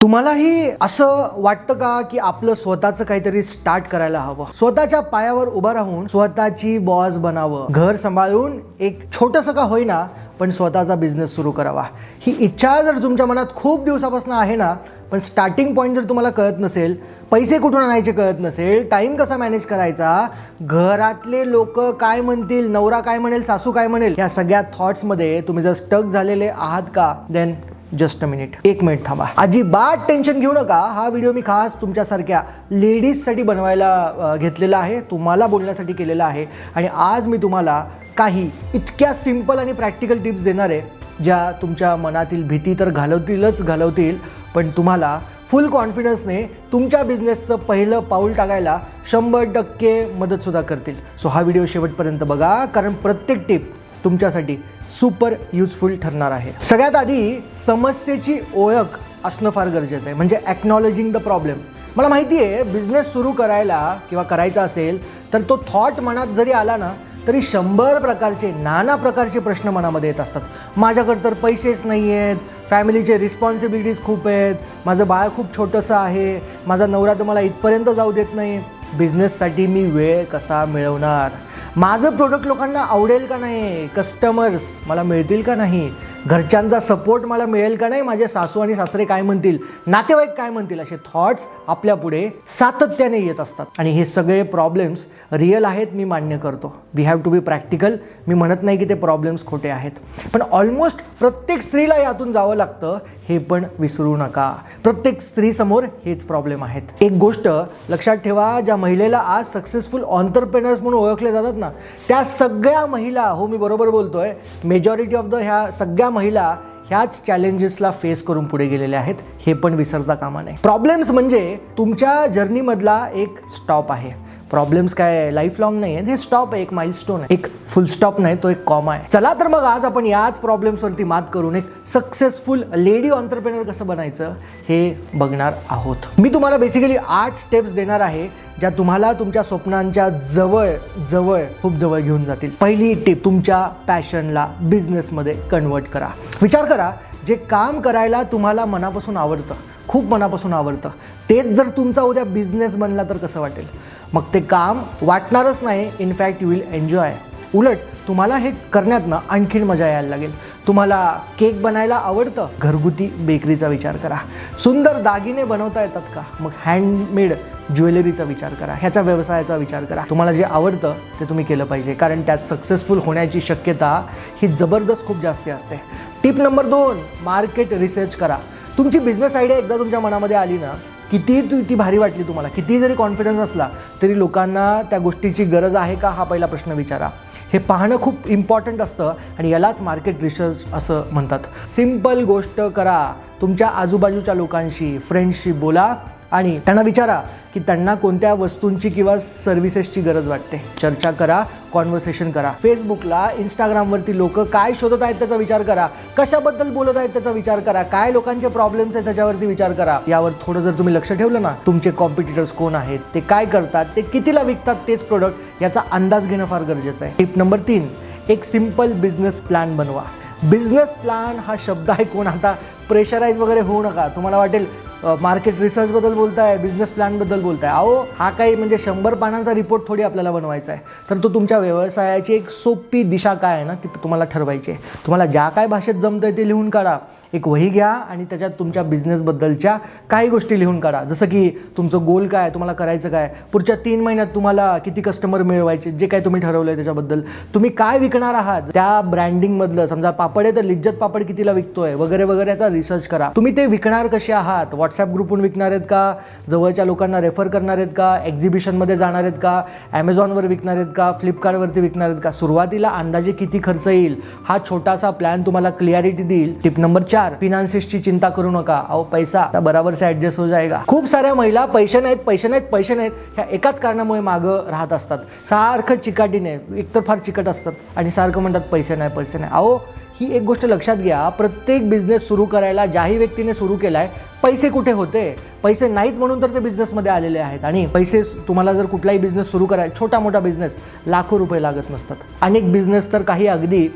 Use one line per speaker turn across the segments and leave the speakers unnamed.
तुम्हालाही असं वाटतं का की आपलं स्वतःचं काहीतरी स्टार्ट करायला हवं? स्वतःच्या पायावर उभं राहून स्वतःची बॉस बनावं. घर सांभाळून एक छोटंसं का होईना पण स्वतःचा बिझनेस सुरू करावा. ही इच्छा जर तुमच्या मनात खूप दिवसापासून आहे ना पण स्टार्टिंग पॉईंट जर तुम्हाला कळत नसेल पैसे कुठून आणायचे कळत नसेल टाईम कसा मॅनेज करायचा घरातले लोक काय म्हणतील नवरा काय म्हणेल सासू काय म्हणेल या सगळ्या थॉट्समध्ये तुम्ही जर स्टक झालेले आहात का देन जस्ट अ मिनिट. एक मिनिट थांबा. अजिबात टेन्शन घेऊ नका. हा व्हिडिओ मी खास तुमच्यासारख्या लेडीजसाठी बनवायला घेतलेला आहे. तुम्हाला बोलण्यासाठी केलेला आहे. आणि आज मी तुम्हाला काही इतक्या सिंपल आणि प्रॅक्टिकल टिप्स देणार आहे ज्या तुमच्या मनातील भीती तर घालवतीलच घालवतील पण तुम्हाला फुल कॉन्फिडन्सने तुमच्या बिझनेसचं पहिलं पाऊल टाकायला शंभर टक्के मदतसुद्धा करतील. सो हा व्हिडिओ शेवटपर्यंत बघा कारण प्रत्येक टिप तुमच्यासाठी सुपर युजफुल ठरणार आहे. सगळ्यात आधी समस्येची ओळख असणं फार गरजेचं आहे. म्हणजे ॲक्नॉलेजिंग द प्रॉब्लेम मला माहिती आहे बिझनेस सुरू करायला किंवा करायचा असेल तर तो थॉट मनात जरी आला ना तरी शंभर प्रकारचे नाना प्रकारचे प्रश्न मनामध्ये येत असतात. माझ्याकडे तर पैसेच नाही आहेत फॅमिलीचे रिस्पॉन्सिबिलिटीज खूप आहेत माझं बाळ खूप छोटंसं आहे माझा नवरा तर मला इथपर्यंत जाऊ देत नाही. बिझनेससाठी मी वेळ कसा मिळवणार? माझं प्रोडक्ट लोकांना आवडेल का नाही? कस्टमर्स मला मिळतील का नाही? घरच्यांचा सपोर्ट मला मिळेल का नाही? माझे सासू आणि सासरे काय म्हणतील? नातेवाईक काय म्हणतील? असे थॉट्स आपल्या पुढे सातत्याने येत असतात. आणि हे सगळे प्रॉब्लेम्स रिअल आहेत मी मान्य करतो. We have to be practical मी म्हणत नाही की ते प्रॉब्लेम्स खोटे आहेत. पण ऑलमोस्ट प्रत्येक स्त्रीला यातून जावं लागतं हे पण विसरू नका. प्रत्येक स्त्रीसमोर हेच प्रॉब्लेम आहेत. एक गोष्ट लक्षात ठेवा ज्या महिलेला आज सक्सेसफुल ऑन्टरप्रेनर्स म्हणून ओळखले जातात ना त्या सगळ्या महिला हो मी बरोबर बोलतोय मेजॉरिटी ऑफ द ह्या सगळ्या महिला ह्याच चॅलेंजेसला फेस करून पुढे गेलेल्या आहेत हे पण विसरता कामा नये. प्रॉब्लेम्स म्हणजे तुमच्या जर्नीमधला एक स्टॉप आहे. प्रॉब्लेम्स काय लाईफ लॉंग नाही आहेत हे स्टॉप आहे. एक माइलस्टोन आहे. एक फुल स्टॉप नाही. तो एक कॉमा आहे. चला तर मग आज आपण याच प्रॉब्लेम्सवरती मात करून एक सक्सेसफुल लेडी ऑन्टरप्रेनर कसं बनायचं हे बघणार आहोत. मी तुम्हाला बेसिकली आठ स्टेप्स देणार आहे ज्या तुम्हाला तुमच्या स्वप्नांच्या जवळ जवळ खूप जवळ घेऊन जातील. पहिली टिप तुमच्या पॅशनला बिझनेसमध्ये कन्वर्ट करा. विचार करा जे काम करायला तुम्हाला मनापासून आवडतं खूप मनापासून आवडतं तेच जर तुमचा उद्या बिझनेस बनला तर कसं वाटेल? मग ते काम वाटणारच नाही. इनफॅक्ट यू विल एन्जॉय उलट तुम्हाला हे करण्यात ना आणखीन मजा यायला लागेल. तुम्हाला केक बनायला आवडतं? घरगुती बेकरीचा विचार करा. सुंदर दागिने बनवता येतात का? मग हँडमेड ज्वेलरीचा विचार करा. ह्याचा व्यवसायाचा विचार करा. तुम्हाला जे आवडतं ते तुम्ही केलं पाहिजे. कारण त्यात सक्सेसफुल होण्याची शक्यता ही जबरदस्त खूप जास्त असते. टिप नंबर दोन मार्केट रिसर्च करा. तुमची बिझनेस आयडिया एकदा तुमच्या मनामध्ये आली ना किती तू ती भारी वाटली तुम्हाला किती जरी कॉन्फिडन्स असला तरी लोकांना त्या गोष्टीची गरज आहे का? हा पहिला प्रश्न विचारा. हे पाहणं खूप इम्पॉर्टंट असतं आणि यालाच मार्केट रिसर्च असं म्हणतात. सिंपल गोष्ट करा. तुमच्या आजूबाजूच्या लोकांशी फ्रेंडशी बोला. आणि त्यांना विचारा की त्यांना कोणत्या वस्तूंची किंवा सर्व्हिसेसची गरज वाटते. चर्चा करा कॉन्व्हर्सेशन करा. फेसबुकला इंस्टाग्रामवरती लोक काय शोधत आहेत त्याचा विचार करा. कशाबद्दल बोलत आहेत त्याचा विचार करा. काय लोकांचे प्रॉब्लेम्स आहेत त्याच्यावरती विचार करा. यावर थोडं जर तुम्ही लक्ष ठेवलं ना तुमचे कॉम्पिटिटर्स कोण आहेत ते काय करतात ते कितीला विकतात तेच प्रोडक्ट याचा अंदाज घेणं फार गरजेचं आहे. टिप नंबर तीन एक सिंपल बिझनेस प्लॅन बनवा. बिझनेस प्लॅन हा शब्द ऐकून आता प्रेशराईज वगैरे होऊ नका. तुम्हाला वाटेल मार्केट रिसर्चबद्दल बोलताय बिझनेस प्लॅनबद्दल बोलताय. अहो हा काही म्हणजे शंभर पानांचा रिपोर्ट थोडी आपल्याला बनवायचा आहे. तर तो तुमच्या व्यवसायाची एक सोपी दिशा काय आहे ना ती तुम्हाला ठरवायची आहे. तुम्हाला ज्या काय भाषेत जमतंय ते लिहून काढा. एक वही घ्या आणि त्याच्यात तुमच्या बिझनेसबद्दलच्या काही गोष्टी लिहून काढा. जसं की तुमचं गोल काय तुम्हाला करायचं काय पुढच्या तीन महिन्यात तुम्हाला किती कस्टमर मिळवायचे जे काय तुम्ही ठरवलं आहे त्याच्याबद्दल. तुम्ही काय विकणार आहात? त्या ब्रँडिंगमधलं समजा पापड आहे तर लिज्जत पापड कितीला विकतोय? वगैरे वगैरे याचा रिसर्च करा. तुम्ही ते विकणार कसे आहात? व्हॉट्सॲप ग्रुपहून विकणार आहेत का? जवळच्या लोकांना रेफर करणार आहेत का? एक्झिबिशनमध्ये जाणार आहेत का? ॲमेझॉनवर विकणार आहेत का? फ्लिपकार्टवरती विकणार आहेत का? सुरुवातीला अंदाजे किती खर्च येईल? हा छोटासा प्लॅन तुम्हाला क्लिअरिटी देईल. टिप नंबर चार फिनान्सिसची चिंता करू नका. अहो पैसा आता बराबर से हो जाएगा. खूप साऱ्या महिला पैसे नाहीत पैसे नाहीत पैसे नाहीत ह्या एकाच कारणामुळे मागं राहत असतात. सारखं चिकाटीने एकतर फार चिकट असतात आणि सारखं म्हणतात पैसे नाही पैसे नाही. अहो ही एक गोष्ट लक्षात घ्या. प्रत्येक बिझनेस सुरू करायला ज्याही व्यक्तीने सुरू केलाय पैसे कुठे होते? पैसे नाहीत म्हणून तर ते बिझनेसमध्ये आलेले आहेत. आणि पैसे तुम्हाला जर कुठलाही बिझनेस सुरू करायचा छोटा मोठा बिझनेस लाखो रुपये लागत नसतात. अनेक बिझनेस तर काही अगदी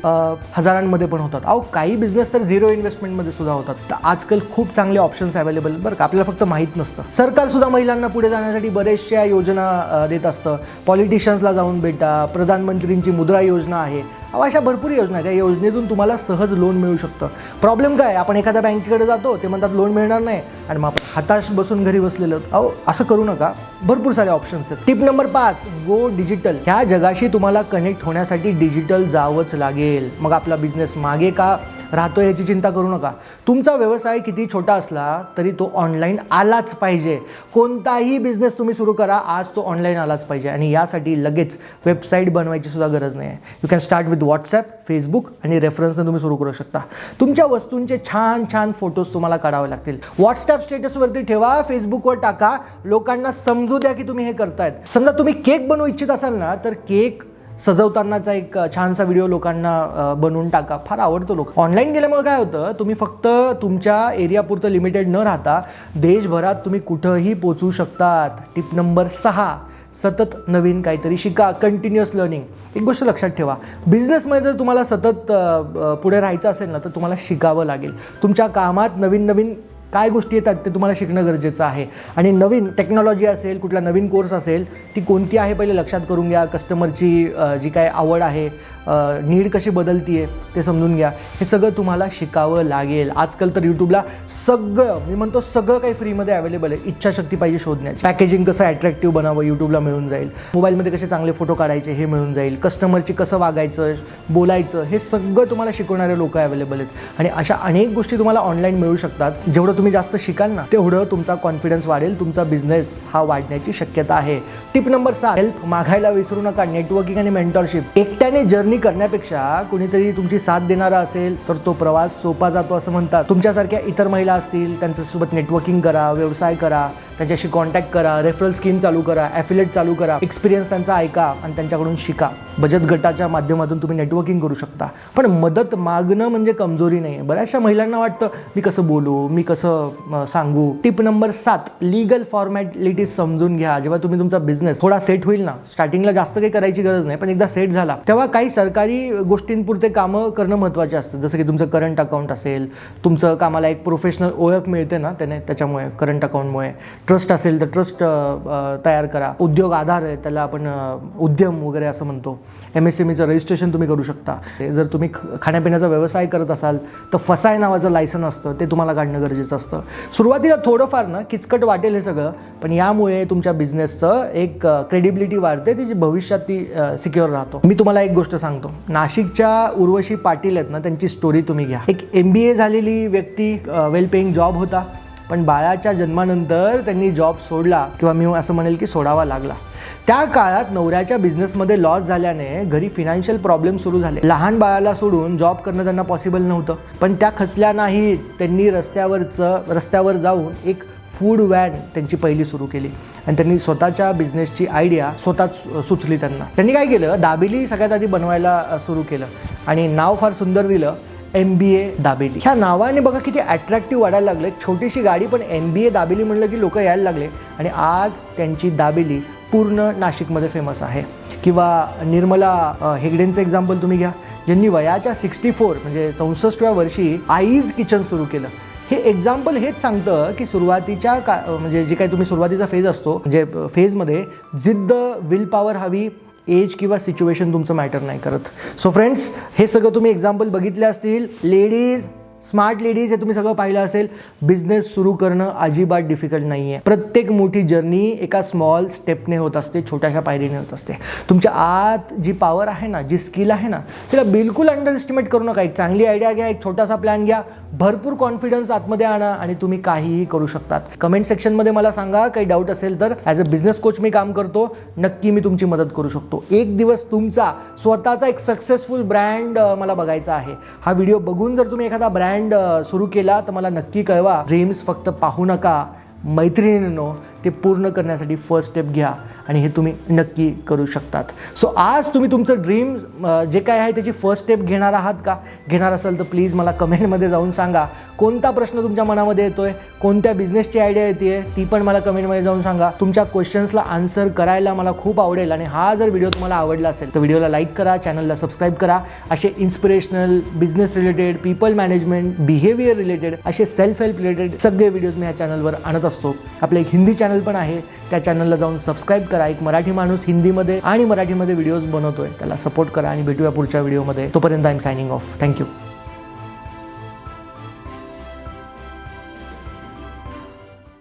हजारांमध्ये पण होतात. अहो काही बिझनेस तर झिरो इन्व्हेस्टमेंटमध्ये सुद्धा होतात. तर आजकाल खूप चांगले ऑप्शन्स अवेलेबल बरं का आपल्याला फक्त माहीत नसतं. सरकार सुद्धा महिलांना पुढे जाण्यासाठी बरेचशा योजना देत असतं. पॉलिटिशियन्सला जाऊन भेटा प्रधानमंत्रींची मुद्रा योजना आहे. अहो अशा भरपूर योजना आहेत. त्या योजनेतून तुम्हाला सहज लोन मिळू शकतं. प्रॉब्लेम काय? आपण एखाद्या बँकेकडे जातो ते म्हणतात लोन मिळणार नाही. आणि मग आपण हाताश बसून घरी बसलेलो. अहो असं करू नका. भरपूर सारे ऑप्शन्स आहेत. टिप नंबर पाच गो डिजिटल ह्या जगाशी तुम्हाला कनेक्ट होण्यासाठी डिजिटल जावंच लागेल. मग आपला बिझनेस मागे का राहतो याची चिंता करू नका. तुमचा व्यवसाय किती छोटा असला तरी तो ऑनलाईन आलाच पाहिजे. कोणताही बिझनेस तुम्ही सुरू करा आज तो ऑनलाईन आलाच पाहिजे. आणि यासाठी लगेच वेबसाईट बनवायची सुद्धा गरज नाही आहे. You can start with WhatsApp Facebook आणि रेफरन्सने तुम्ही सुरू करू शकता. तुमच्या वस्तूंचे छान छान फोटोज तुम्हाला काढावे लागतील. व्हॉट्सॲप स्टेटसवरती ठेवा फेसबुकवर टाका. लोकांना समजू द्या की तुम्ही हे करतायत. समजा तुम्ही केक बनवू इच्छित असाल ना तर केक सजवतानाचा एक छानसा व्हिडिओ लोकांना बनवून टाका. फार आवडतो लोक. ऑनलाईन गेल्यामुळे काय होतं तुम्ही फक्त तुमच्या एरियापुरतं लिमिटेड न राहता देशभरात तुम्ही कुठंही पोचू शकतात. टिप नंबर सहा सतत नवीन काहीतरी शिका. कंटिन्युअस लर्निंग एक गोष्ट लक्षात ठेवा. बिझनेसमध्ये जर तुम्हाला सतत पुढे राहायचं असेल ना तर तुम्हाला शिकावं लागेल. तुमच्या कामात नवीन नवीन काय गोष्टी येतात ते तुम्हाला शिकणं गरजेचं आहे. आणि नवीन टेक्नॉलॉजी असेल कुठला नवीन कोर्स असेल ती कोणती आहे पहिले लक्षात करून घ्या. कस्टमरची जी काय आवड आहे नीड कशी बदलती आहे ते समजून घ्या. हे सगळं तुम्हाला शिकावं लागेल. आजकाल तर यूट्यूबला सगळं मी म्हणतो सगळं काही फ्रीमध्ये अवेलेबल आहे. इच्छाशक्ती पाहिजे शोधण्याची. पॅकेजिंग कसं अट्रॅक्टिव्ह बनावं यूट्यूबला मिळून जाईल. मोबाईलमध्ये कसे चांगले फोटो काढायचे हे मिळून जाईल. कस्टमरची कसं वागायचं बोलायचं हे सगळं तुम्हाला शिकवणारे लोक अवेलेबल आहेत. आणि अशा अनेक गोष्टी तुम्हाला ऑनलाईन मिळू शकतात. जेवढं तुम्ही तुम्ही जास्त शिकाल ना तेवढं तुमचा कॉन्फिडन्स वाढेल तुमचा बिझनेस हा वाढण्याची शक्यता आहे. टिप नंबर सहा हेल्प मागायला विसरू नका. नेटवर्किंग आणि मेंटॉरशिप एकट्याने जर्नी करण्यापेक्षा कुणीतरी तुमची साथ देणारा असेल तर तो प्रवास सोपा जातो असं म्हणतात. तुमच्यासारख्या इतर महिला असतील त्यांच्यासोबत नेटवर्किंग करा व्यवसाय करा. त्यांच्याशी कॉन्टॅक्ट करा रेफरल स्कीम चालू करा ॲफिलेट चालू करा एक्सपिरियन्स त्यांचा ऐका आणि त्यांच्याकडून शिका. बचत गटाच्या माध्यमातून तुम्ही नेटवर्किंग करू शकता. पण मदत मागणं म्हणजे कमजोरी नाही बऱ्याचशा महिलांना वाटतं मी कसं बोलू? मी कसं सांगू? टिप नंबर सात लिगल फॉर्मॅलिटीज समजून घ्या. जेव्हा तुम्ही तुमचा बिझनेस थोडा सेट होईल ना स्टार्टिंगला जास्त काही करायची गरज नाही पण एकदा सेट झाला तेव्हा काही सरकारी गोष्टींपुरते कामं करणं महत्त्वाचे असतं. जसं की तुमचं करंट अकाउंट असेल तुमचं कामाला एक प्रोफेशनल ओळख मिळते ना त्याने त्याच्यामुळे करंट अकाउंटमुळे ट्रस्ट असेल तर ट्रस्ट तयार करा. उद्योग आधार आहे त्याला आपण उद्यम वगैरे असं म्हणतो. एम एस एम ईचं रजिस्ट्रेशन तुम्ही करू शकता. जर तुम्ही ख- खाण्यापिण्याचा व्यवसाय करत असाल तर फसाय नावाचं लायसन असतं ते तुम्हाला काढणं गरजेचं असतं. सुरुवातीला थोडंफार ना किचकट वाटेल हे सगळं पण यामुळे तुमच्या बिझनेसचं एक क्रेडिबिलिटी वाढते त्याची भविष्यात ती सिक्युअर राहतो. मी तुम्हाला एक गोष्ट सांगतो. नाशिकच्या उर्वशी पाटील आहेत ना त्यांची स्टोरी तुम्ही घ्या. एक एम बी ए झालेली व्यक्ती वेल पेईंग जॉब होता. पण बाळाच्या जन्मानंतर त्यांनी जॉब सोडला किंवा मी असं म्हणेल की सोडावा लागला. त्या काळात नवऱ्याच्या बिझनेसमध्ये लॉस झाल्याने घरी फिनान्शियल प्रॉब्लेम सुरू झाले. लहान बाळाला सोडून जॉब करणं त्यांना पॉसिबल नव्हतं. पण त्या खचल्या नाही त्यांनी रस्त्यावरचं रस्त्यावर जाऊन एक फूड वॅन त्यांची पहिली सुरू केली. आणि त्यांनी स्वतःच्या बिझनेसची आयडिया स्वतःच सुचली त्यांना. त्यांनी काय केलं? दाबेली सगळ्यात आधी बनवायला सुरू केलं. आणि नाव फार सुंदर दिलं. M B A Dabeli. ह्या नावाने बघा किती अट्रॅक्टिव्ह वाढायला लागले. छोटीशी गाडी पण एम बी ए दाबेली म्हणलं की लोक यायला लागले. आणि आज त्यांची दाबेली पूर्ण नाशिकमध्ये फेमस आहे. किंवा निर्मला हेगडेंचं एक्झाम्पल तुम्ही घ्या. ज्यांनी वयाच्या सिक्स्टी फोर म्हणजे चौसष्टव्या वर्षी आईज किचन सुरू केलं. हे एक्झाम्पल हेच सांगतं की सुरुवातीच्या का म्हणजे जे काही तुम्ही सुरुवातीचा फेज असतो म्हणजे फेजमध्ये जिद्द विल पॉवर हवी एज किंवा सिच्युएशन तुमचं मॅटर नाही करत. सो फ्रेंड्स हे सगळं तुम्ही एक्झाम्पल बघितले असतील. लेडीज स्मार्ट लेडीज हे तुम्ही सगळं पाहिलं असेल बिझनेस सुरू करणं अजिबात डिफिकल्ट नाही आहे प्रत्येक मोठी जर्नी एका स्मॉल स्टेपने होत असते छोट्याशा पायरीने होत असते. तुमच्या आत जी पॉवर आहे ना जी स्किल आहे ना तिला बिलकुल अंडर एस्टिमेट करू नका. एक चांगली आयडिया घ्या एक छोटासा प्लॅन घ्या भरपूर कॉन्फिडन्स आतमध्ये आणा आणि तुम्ही काहीही करू शकतात. कमेंट सेक्शनमध्ये मला सांगा काही डाऊट असेल तर ॲज अ बिझनेस कोच मी काम करतो नक्की मी तुमची मदत करू शकतो. एक दिवस तुमचा स्वतःचा एक सक्सेसफुल ब्रँड मला बघायचा आहे. हा व्हिडिओ बघून जर तुम्ही एखादा ब्रँड सुरू केला तर मला नक्की कळवा. ड्रीम्स फक्त पाहू नका. मैत्रिणींनो ते पूर्ण करण्यासाठी फर्स्ट स्टेप घ्या आणि हे तुम्ही नक्की करू शकतात. सो आज तुम्ही तुमचं ड्रीम जे काय आहे त्याची फर्स्ट स्टेप घेणार आहात का? घेणार असाल तर प्लीज मला कमेंटमध्ये जाऊन सांगा. कोणता प्रश्न तुमच्या मनामध्ये येतोय? कोणत्या बिझनेसची आयडिया येते ती पण मला कमेंटमध्ये जाऊन सांगा. तुमच्या क्वेश्चन्सला आन्सर करायला मला खूप आवडेल आणि हा जर व्हिडिओ तुम्हाला आवडला असेल तर व्हिडिओला लाईक करा चॅनलला सबस्क्राईब करा. असे inspirational business related people management behaviour related असे सेल्फ हेल्प रिलेटेड सगळे व्हिडिओज मी ह्या चॅनलवर आणत असतो. आपलं एक हिंदी चॅनल पण आहे. त्या चॅनलला जाऊन सबस्क्राईब करा. एक मराठी माणूस हिंदीमध्ये आणि मराठीमध्ये व्हिडिओज बनवतोय. त्याला सपोर्ट करा आणि भेटूया पुढच्या व्हिडिओमध्ये तोपर्यंत I am signing off thank you